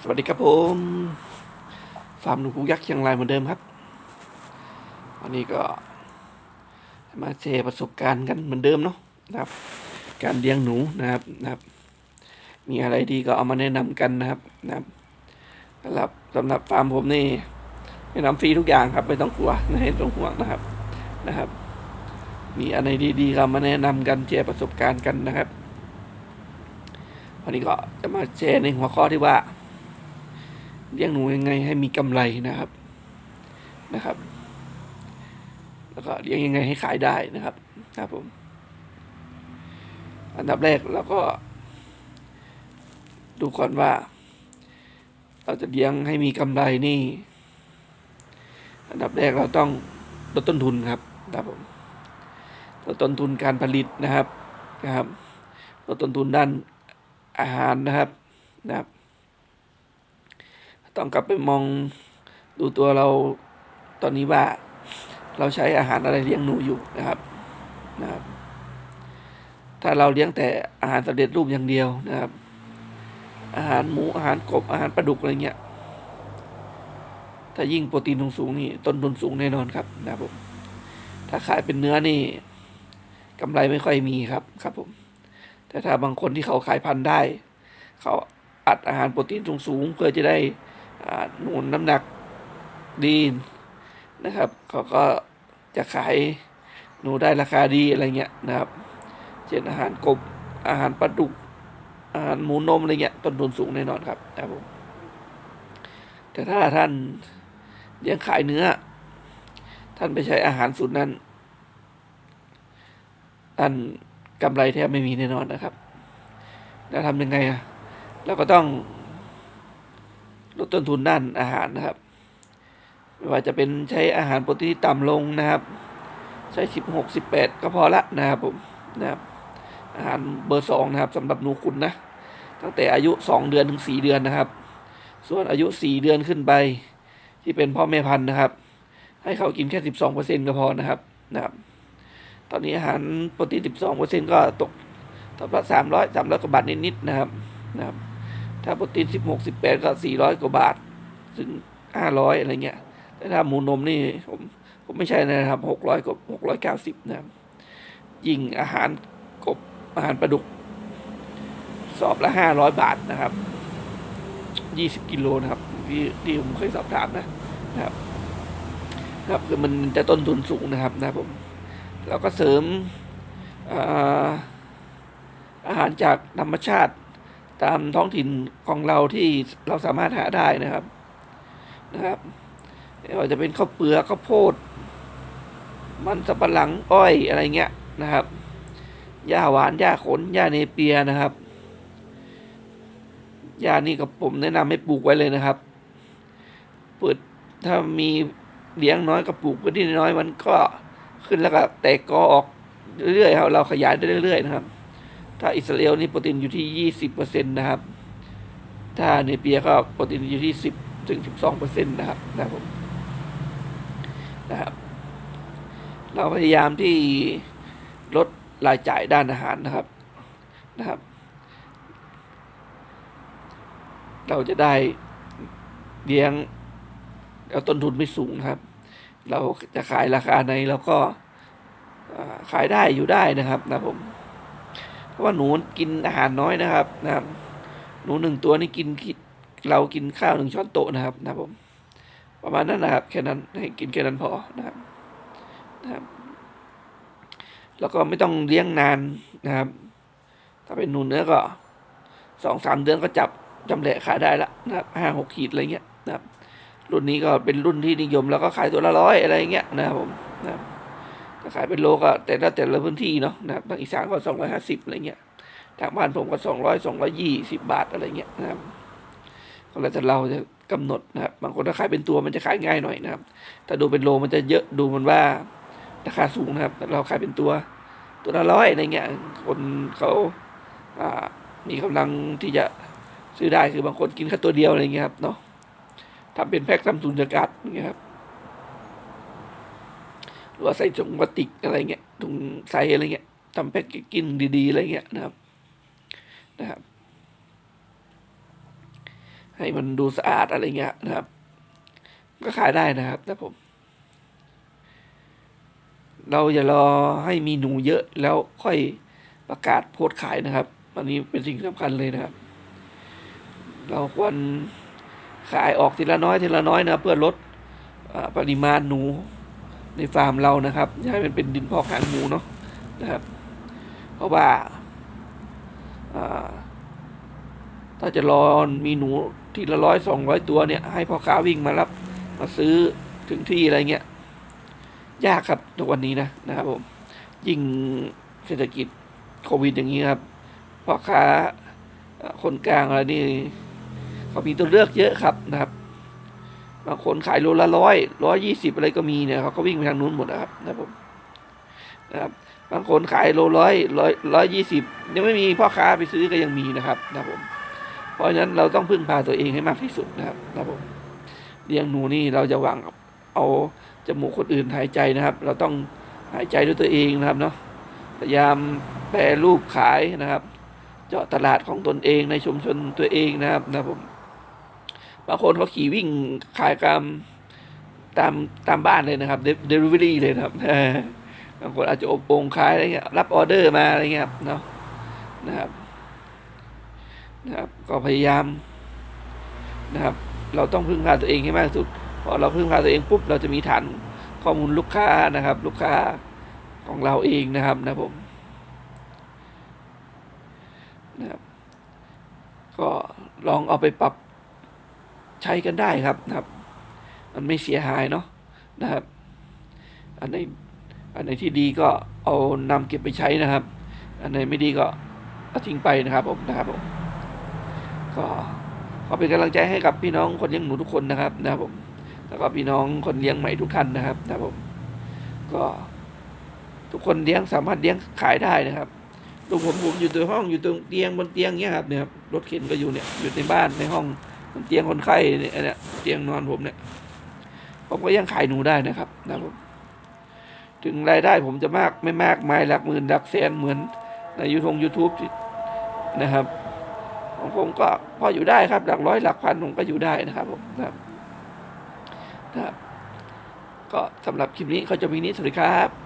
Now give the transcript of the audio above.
สวัสดีครับผมฟาร์มหนูพุกยักษ์เชียงรายเหมือนเดิมครับ วันนี้ก็มาแชร์ประสบการณ์กันเหมือนเดิมเนาะนะครับ การเลี้ยงหนูนะครับนะครับ มีอะไรดีก็เอามาแนะนำกันนะครับนะครับสำหรับสำหรับฟาร์มผมนี่แนะนำฟรีทุกอย่างครับไม่ต้องกลัวไม่ต้องห่วงนะครับนะครับ มีอะไรดีๆก็มาแนะนำกันแชร์ประสบการณ์กันนะครับวันนี้ก็จะมาแชร์ในหัวข้อที่ว่า เลี้ยงหนูยังไงให้มีกำไรนะครับนะครับ แล้วก็เลี้ยงยังไงให้ขายได้นะครับครับผม อันดับแรกเราก็ ดูก่อนว่า เราจะเลี้ยงให้มีกำไรนี่ อันดับแรกเราต้องลดต้นทุนครับครับผมลดต้นทุนการผลิตนะครับนะครับลดต้นทุนด้านอาหารนะครับนะครับ ต้องกลับไปมองดูตัวเราตอนนี้ว่า เราใช้อาหารอะไรเลี้ยงหนูอยู่นะครับนะครับ ถ้าเราเลี้ยงแต่อาหารสำเร็จรูปอย่างเดียวนะครับ อาหารหมูอาหารกบอาหารปลาดุกอะไรเงี้ยถ้ายิ่งโปรตีนสูงนี่ต้นทุนสูงแน่นอนครับนะครับผมถ้าขายเป็นเนื้อนี่กำไรไม่ค่อยมีครับครับผม แต่ถ้าบางคนที่เขาขายพันธุ์ได้ เขาอัดอาหารโปรตีนสูงๆเพื่อจะได้ หนุนน้ำหนักดีนะครับเขาก็จะขายหนูได้ราคาดีอะไรเงี้ยนะครับ เช่นอาหารกบอาหารปลาดุกอาหารหมูนมอะไรเงี้ยต้นทุนสูงแน่นอนครับนะครับผมแต่ถ้าท่านเลี้ยงขายเนื้อ ท่านไปใช้อาหารสูตรนั้น ท่านกำไรแทบไม่มีแน่นอนนะครับแล้วทำยังไงอะเราก็ต้อง ลดต้นทุนด้านอาหารนะครับไม่ว่าจะเป็นใช้อาหารโปรตีนต่ำลงนะครับ ใช้สิบหกสิบแปดก็พอละนะครับผมนะครับ อาหารเบอร์สองนะครับสำหรับหนูขุนนะ ตั้งแต่อายุสองเดือนถึงสี่เดือนนะครับ ส่วนอายุสี่เดือนขึ้นไป ที่เป็นพ่อแม่พันธุ์นะครับ ให้เขากินแค่สิบสองเปอร์เซ็นก็พอนะครับนะครับ ตอนนี้อาหารโปรตีนสิบสองเปอร์เซ็นก็ตกตกละสามร้อยสามร้อยกว่าบาทนิดๆนะครับนะครับ ถ้าโปรตีนสิบหกสิบแปดก็สี่ร้อยกว่าบาท ถึงห้าร้อยอะไรเงี้ย แต่ถ้าหมูนมนี่ผมผมไม่ใช่นะครับหกร้อยกว่าหกร้อยเก้าสิบนะยิ่งอาหารกบอาหารปลาดุก สอบละห้าร้อยบาทนะครับยี่สิบกิโลนะครับที่ที่ผมเคยสอบถามนะนะครับนะครับคือมันจะต้นทุนสูงนะครับนะผมแล้วก็เสริมอาอาหารจากธรรมชาติ ตามท้องถิ่นของเราที่เราสามารถหาได้นะครับนะครับไม่ว่าจะเป็นข้าวเปลือกข้าวโพด มันสับปะหลังอ้อยอะไรเงี้ยนะครับหญ้าหวานหญ้าขนหญ้าเนเปียนะครับหญ้านี่กับผมแนะนำให้ปลูกไว้เลยนะครับเปิดถ้ามีเลี้ยงน้อยก็ปลูกพื้นที่น้อยมันก็ขึ้นแล้วก็แตกกอออกเรื่อยๆเราขยายได้เรื่อยๆนะครับ ถ้าอิสราเอลนี่โปรตีนอยู่ที่ยี่สิบเปอร์เซ็นตนะครับ ถ้าเนเปียก็โปรตีนอยู่ที่สิบถึงสิบสองเปอร์เซ็นตนะครับนะครับผมนะครับ เราพยายามที่ลดรายจ่ายด้านอาหารนะครับนะครับ เราจะได้เลี้ยงแล้วต้นทุนไม่สูงนะครับ เราจะขายราคาไหนเราก็ขายได้อยู่ได้นะครับนะผม เพราะว่าหนูกินอาหารน้อยนะครับนะครับ หนูหนึ่งตัวนี่กินเรากินข้าวหนึ่งช้อนโต๊ะนะครับนะครับผมประมาณนั้นนะครับแค่นั้นให้กินแค่นั้นพอนะครับนะครับ แล้วก็ไม่ต้องเลี้ยงนานนะครับ ถ้าเป็นหนูเนื้อก็สองสามเดือนก็จับจำแหละขายได้ละนะครับห้าหกขีดอะไรเงี้ยนะครับ รุ่นนี้ก็เป็นรุ่นที่นิยมแล้วก็ขายตัวละร้อยอะไรเงี้ยนะครับผมนะครับ ถ้าขายเป็นโลก็แต่ละแต่ละพื้นที่เนาะนะครับทางอีสานก็สองร้อยห้าสิบอะไรเงี้ยทางบ้านผมก็สองร้อยสองร้อยี่สิบบาทอะไรเงี้ยนะครับก็แล้วแต่เราจะกำหนดนะครับบางคนถ้าขายเป็นตัวมันจะขายง่ายหน่อยนะครับถ้าดูเป็นโลมันจะเยอะดูมันว่าราคาสูงนะครับแต่เราขายเป็นตัวตัวละร้อยอะไรเงี้ยคนเขาอ่ามีกำลังที่จะซื้อได้คือบางคนกินแค่ตัวเดียวอะไรเงี้ยครับเนาะทำเป็นแพ็คทำสุญญากาศอย่างเงี้ยครับ หรือว่าใส่ถุงพลาสติกอะไรเงี้ยถุงใส่อะไรเงี้ยทำแพ็คกินดีๆอะไรเงี้ยนะครับนะครับ ให้มันดูสะอาดอะไรเงี้ยนะครับ ก็ขายได้นะครับนะผม เราอย่ารอให้มีหนูเยอะแล้วค่อยประกาศโพสขายนะครับอันนี้เป็นสิ่งสำคัญเลยนะครับ เราควรขายออกทีละน้อยทีละน้อยนะเพื่อลดอปริมาณหนู ในฟาร์มเรานะครับอย่าให้มันเป็นดินพอกหางหมูเนาะนะครับ เพราะว่าถ้าจะรอมีหนูทีละร้อยสองร้อยตัวเนี่ย ให้พ่อค้าวิ่งมารับมาซื้อถึงที่อะไรเงี้ยยากครับทุกวันนี้นะนะครับผมยิ่งเศรษฐกิจโควิดอย่างนี้ครับพ่อค้าคนกลางอะไรนี่เขามีตัวเลือกเยอะครับนะครับ บางคนขายโลละร้อยร้อยยี่สิบอะไรก็มีเนี่ยเขาก็วิ่งไปทางนู้นหมดนะครับนะครับผมนะครับบางคนขายโลร้อยร้อยร้อยยี่สิบยังไม่มีพ่อค้าไปซื้อก็ยังมีนะครับนะครับผมเพราะฉะนั้นเราต้องพึ่งพาตัวเองให้มากที่สุดนะครับนะครับผมเลี้ยงหนูนี่เราจะวางเอาจมูกคนอื่นหายใจนะครับ เราต้องหายใจด้วยตัวเองนะครับเนาะพยายามแปรรูปขายนะครับ เจาะตลาดของตนเองในชุมชนตัวเองนะครับนะครับผม บางคนเขาขี่วิ่งขายตามตามตามบ้านเลยนะครับเดลิเวอรี่เลยนะครับบางคนอาจจะอบองขายอะไรเงี้ยรับออเดอร์มาอะไรเงี้ยเนาะนะครับนะครับ ก็พยายามนะครับ เราต้องพึ่งพาตัวเองให้มากที่สุดพอเราพึ่งพาตัวเองปุ๊บเราจะมีฐานข้อมูลลูกค้านะครับ ลูกค้าของเราเองนะครับนะผมนะครับก็ลองเอาไปปรับ ใช้กันได้ครับนะครับ มันไม่เสียหายเนาะนะครับ อันไหนอันไหนที่ดีก็เอานำเก็บไปใช้นะครับ อันไหนไม่ดีก็เอาทิ้งไปนะครับผมนะครับผมก็ขอเป็นกำลังใจให้กับพี่น้องคนเลี้ยงหนูทุกคนนะครับนะครับผมแล้วก็พี่น้องคนเลี้ยงใหม่ทุกท่านนะครับนะครับผมก็ทุกคนเลี้ยงสามารถเลี้ยงขายได้นะครับลูกผมผมอยู่ตัวห้องอยู่ตรงเตียงบนเตียงเนี้ยครับเนี่ยครับรถเข็นก็อยู่เนี่ยอยู่ในบ้านในห้อง เตียงคนไข้เนี่ยเนี่ย เตียงนอนผมเนี่ย ผมก็ยังขายหนูได้นะครับนะครับผมถึงรายได้ผมจะมากไม่มากไม่หลักหมื่นหลักแสนเหมือนในยูทงยูทูบนะครับของผมก็พออยู่ได้ครับ หลักร้อยหลักพันผมก็อยู่ได้นะครับผมนะครับนะครับ ก็สำหรับคลิปนี้เขาจะมีนี้สวัสดีครับ